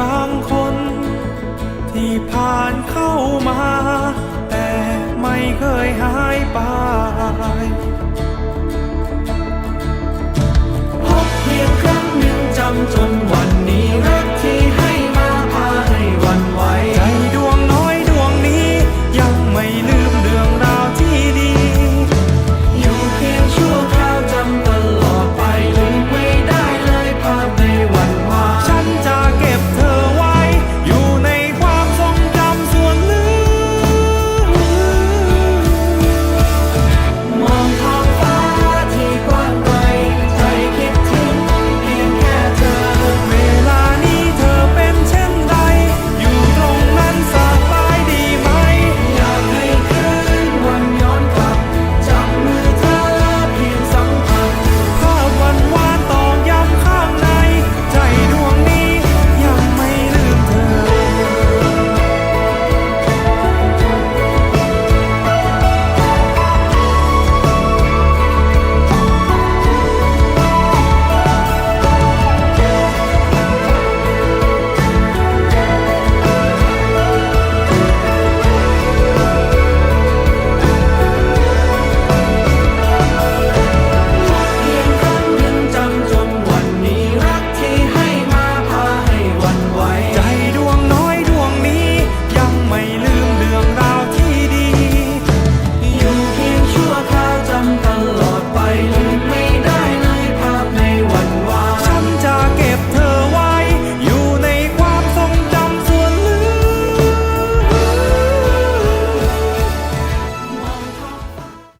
บางคน ที่ผ่านเข้ามา แต่ไม่เคยหายไป